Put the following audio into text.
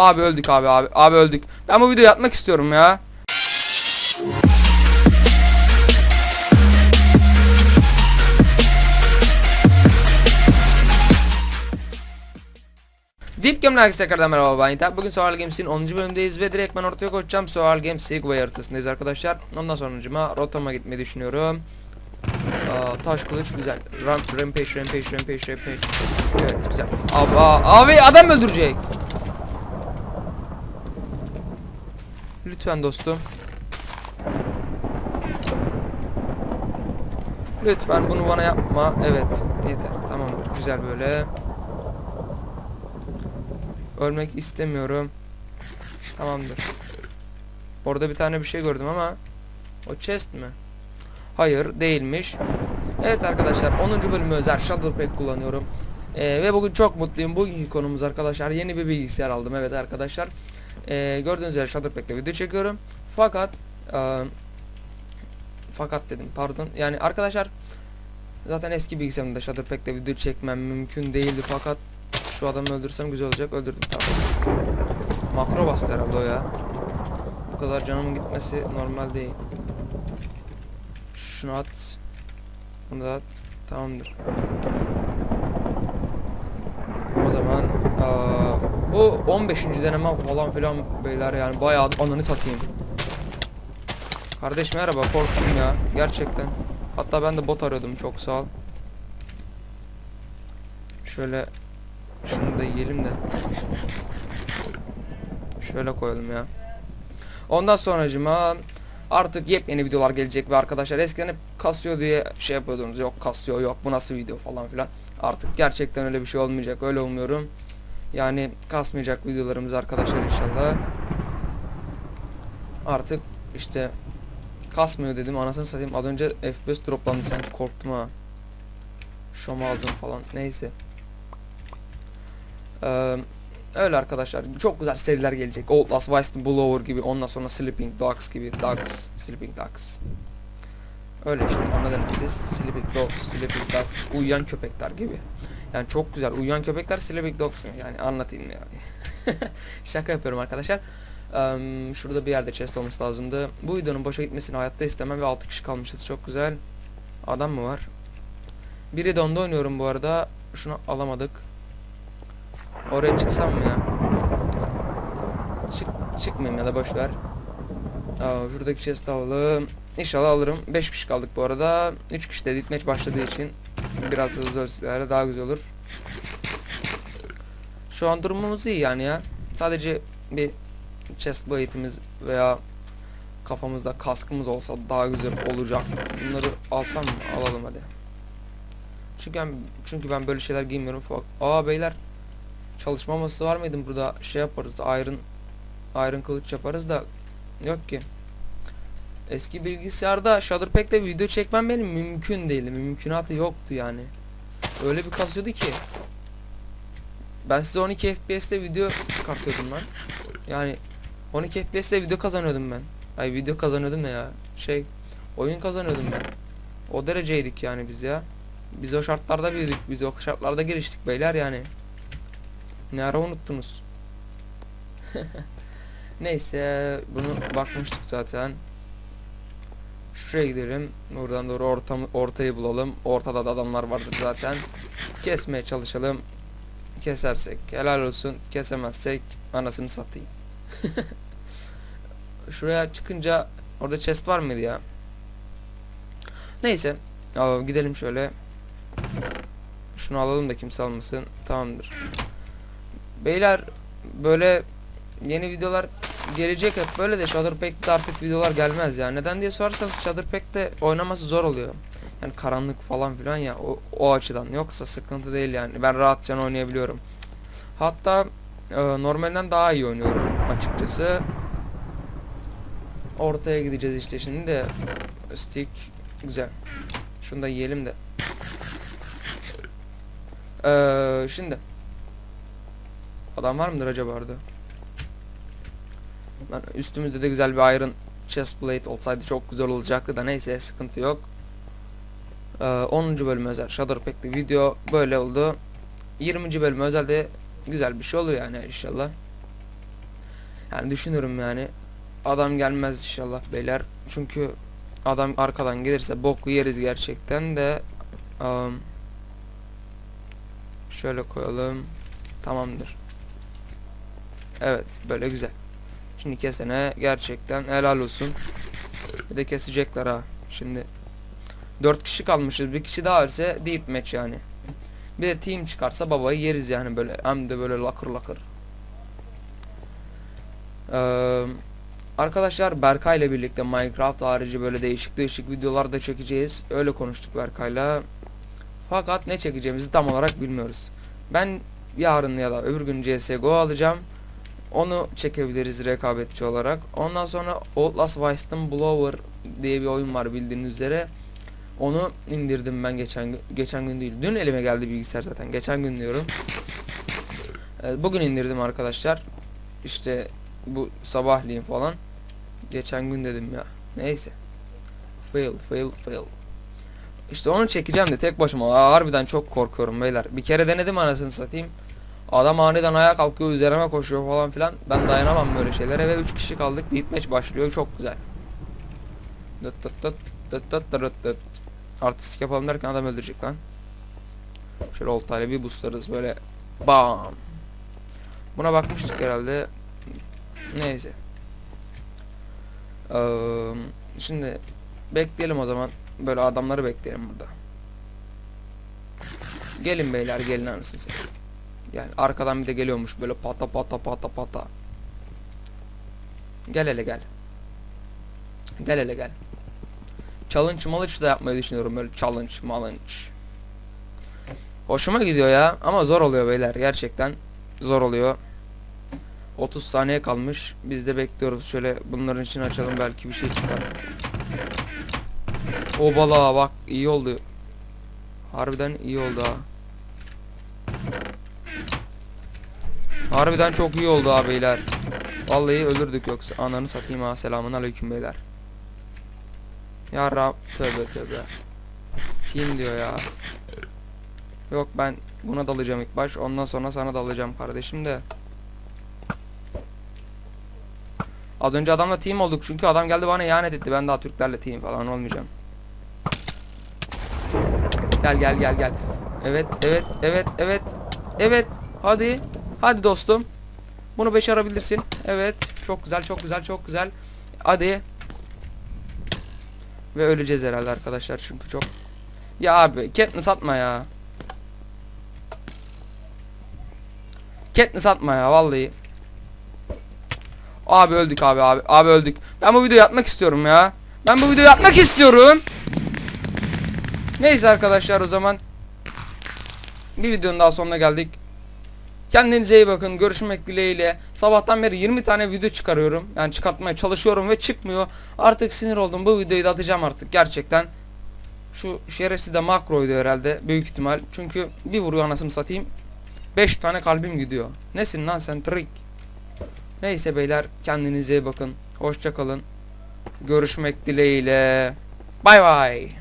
Abi öldük abi abi. Abi öldük. Ben bu videoyu atmak istiyorum ya. Deep Game'le herkese tekrardan merhaba ben. Bugün Survival Games'in 10. bölümündeyiz ve direkt ben ortaya koşacağım. Survival Games Segway haritasındayız arkadaşlar. Ondan sonracıma rotama gitmeyi düşünüyorum. Aa, taş kılıç güzel. Ram, rampage, rampage, rampage, rampage. Evet güzel. Abi, abi adam öldürecek. Lütfen dostum. Lütfen bunu bana yapma. Evet yeter. Tamamdır. Güzel böyle. Ölmek istemiyorum. Tamamdır. Orada bir tane bir şey gördüm ama o chest mi? Hayır değilmiş. Evet arkadaşlar 10. bölümü özel Shadow Pack kullanıyorum. Ee, ve bugün çok mutluyum. Bugünkü konumuz arkadaşlar yeni bir bilgisayar aldım. Evet arkadaşlar. Ee, gördüğünüz üzere Shadow Pack'te video çekiyorum. Fakat e, fakat dedim pardon. Yani arkadaşlar zaten eski bilgisayarımda Shadow Pack'te video çekmem mümkün değildi fakat şu adamı öldürsem güzel olacak. Öldürdüm tamam. Makro bastı herhalde o ya. Bu kadar canımın gitmesi normal değil. Şunu at. Bunu da at. Tamamdır. O zaman bu 15. deneme falan filan beyler yani bayağı ananı satayım. Kardeş merhaba korktum ya gerçekten. Hatta ben de bot arıyordum çok sağ ol. Şöyle şunu da yiyelim de. Şöyle koyalım ya. Ondan sonracıma artık yepyeni videolar gelecek ve arkadaşlar eskiden hep kasıyor diye şey yapıyordunuz. Yok kasıyor yok bu nasıl video falan filan. Artık gerçekten öyle bir şey olmayacak. Öyle umuyorum. Yani kasmayacak videolarımız arkadaşlar inşallah. Artık işte kasmıyor dedim anasını satayım. Az önce FPS droplandı sen korktum ha. Şom ağzım falan. Neyse. Ee, öyle arkadaşlar. Çok güzel seriler gelecek. Outlast, Vice Blower gibi. Ondan sonra Sleeping Dogs gibi. Dogs. Sleeping Dogs. Öyle işte anladınız siz. Sleeping Dogs, Sleeping Dogs. Uyuyan köpekler gibi. Yani çok güzel. Uyuyan köpekler Sleeping Dogs. Yani anlatayım yani. Şaka yapıyorum arkadaşlar. Ee, şurada bir yerde chest olması lazımdı. Bu videonun boşa gitmesini hayatta istemem ve 6 kişi kalmışız. Çok güzel. Adam mı var? Biri de onda oynuyorum bu arada. Şunu alamadık. Oraya çıksam mı ya? Çık, çıkmayayım ya da boş ver. Aa, şuradaki chest alalım. İnşallah alırım. 5 kişi kaldık bu arada. 3 kişi de deathmatch başladığı için biraz hızlı ölçülerde daha güzel olur. Şu an durumumuz iyi yani ya. Sadece bir chest plate'imiz veya kafamızda kaskımız olsa daha güzel olacak. Bunları alsam mı? Alalım hadi. Çünkü ben, çünkü ben böyle şeyler giymiyorum. Bak, aa beyler çalışma masası var mıydı burada şey yaparız iron iron kılıç yaparız da yok ki. Eski bilgisayarda Shudderpack'le video çekmem benim mümkün değildi. Mümkünatı yoktu yani. Öyle bir kasıyordu ki. Ben size 12 FPS'te video çıkartıyordum lan. Yani 12 FPS'te video kazanıyordum ben. Ay video kazanıyordum ya? Şey oyun kazanıyordum ben. O dereceydik yani biz ya. Biz o şartlarda büyüdük. Biz o şartlarda geliştik beyler yani. Ne ara unuttunuz? Neyse bunu bakmıştık zaten. Şuraya gidelim. Buradan doğru ortam, ortayı bulalım. Ortada da adamlar vardır zaten. Kesmeye çalışalım. Kesersek helal olsun. Kesemezsek anasını satayım. Şuraya çıkınca orada chest var mıydı ya? Neyse. Aa, gidelim şöyle. Şunu alalım da kimse almasın. Tamamdır. Beyler böyle yeni videolar gelecek hep böyle de Shudderpack'te artık videolar gelmez ya. Neden diye sorarsanız Shudderpack'te oynaması zor oluyor. Yani karanlık falan filan ya o, o açıdan. Yoksa sıkıntı değil yani. Ben rahatça oynayabiliyorum. Hatta e, normalden daha iyi oynuyorum açıkçası. Ortaya gideceğiz işte şimdi de stick güzel. Şunu da yiyelim de. Ee, şimdi Adam var mıdır acaba orada? Lan üstümüzde de güzel bir iron chest plate olsaydı çok güzel olacaktı da neyse sıkıntı yok. Ee, 10. bölüm özel Shudderpack'li video böyle oldu. 20. bölüm özelde güzel bir şey oluyor yani inşallah. Yani düşünürüm yani. Adam gelmez inşallah beyler. Çünkü adam arkadan gelirse bok yeriz gerçekten de. Am, şöyle koyalım. Tamamdır. Evet böyle güzel. Şimdi kesene gerçekten helal olsun. Bir de kesecekler ha. Şimdi 4 kişi kalmışız. Bir kişi daha ölse deep match yani. Bir de team çıkarsa babayı yeriz yani böyle. Hem de böyle lakır lakır. Eee Arkadaşlar Berkay ile birlikte Minecraft harici böyle değişik değişik videolar da çekeceğiz. Öyle konuştuk Berkay'la. Fakat ne çekeceğimizi tam olarak bilmiyoruz. Ben yarın ya da öbür gün CSGO alacağım. Onu çekebiliriz rekabetçi olarak. Ondan sonra Outlast Wisdom Blower diye bir oyun var bildiğiniz üzere. Onu indirdim ben geçen geçen gün değil. Dün elime geldi bilgisayar zaten. Geçen gün diyorum. Bugün indirdim arkadaşlar. İşte bu sabahleyin falan. Geçen gün dedim ya. Neyse. Fail, fail, fail. İşte onu çekeceğim de tek başıma. Aa, Harbiden çok korkuyorum beyler. Bir kere denedim anasını satayım. Adam aniden ayağa kalkıyor üzerime koşuyor falan filan. Ben dayanamam böyle şeylere ve 3 kişi kaldık. Deep match başlıyor. Çok güzel. Dıt dıt dıt dıt dıt dıt dıt. Artistik yapalım derken adam öldürecek lan. Şöyle oltayla bir boostlarız böyle. Bam. Buna bakmıştık herhalde. Neyse. Eee, şimdi bekleyelim o zaman. Böyle adamları bekleyelim burada. Gelin beyler gelin anasını satayım. Yani arkadan bir de geliyormuş böyle pata pata pata pata. Gel hele gel. Gel hele gel. Challenge malınç da yapmayı düşünüyorum böyle challenge malınç. Hoşuma gidiyor ya ama zor oluyor beyler gerçekten zor oluyor. 30 saniye kalmış. Biz de bekliyoruz. Şöyle bunların içini açalım belki bir şey çıkar. O balığa bak iyi oldu. Harbiden iyi oldu ha. Harbiden çok iyi oldu ha beyler. Vallahi ölürdük yoksa. Ananı satayım ha. Selamun aleyküm beyler. Ya Rab tövbe tövbe. Kim diyor ya. Yok ben buna dalacağım ilk baş. Ondan sonra sana dalacağım kardeşim de. Az önce adamla team olduk çünkü adam geldi bana ihanet etti. Ben daha Türklerle team falan olmayacağım. Gel gel gel gel. Evet evet evet evet. Evet. Hadi. Hadi dostum. Bunu başarabilirsin. Evet. Çok güzel çok güzel çok güzel. Hadi. Ve öleceğiz herhalde arkadaşlar çünkü çok. Ya abi Katniss atma ya. Katniss atma ya vallahi. Abi öldük abi abi. Abi öldük. Ben bu videoyu atmak istiyorum ya. Ben bu videoyu atmak istiyorum. Neyse arkadaşlar o zaman. Bir videonun daha sonuna geldik. Kendinize iyi bakın. Görüşmek dileğiyle. Sabahtan beri 20 tane video çıkarıyorum. Yani çıkartmaya çalışıyorum ve çıkmıyor. Artık sinir oldum. Bu videoyu da atacağım artık gerçekten. Şu şerefsiz de makroydu herhalde. Büyük ihtimal. Çünkü bir vuruyor anasını satayım. 5 tane kalbim gidiyor. Nesin lan sen trick? Neyse beyler kendinize iyi bakın. Hoşça kalın. Görüşmek dileğiyle. Bay bay.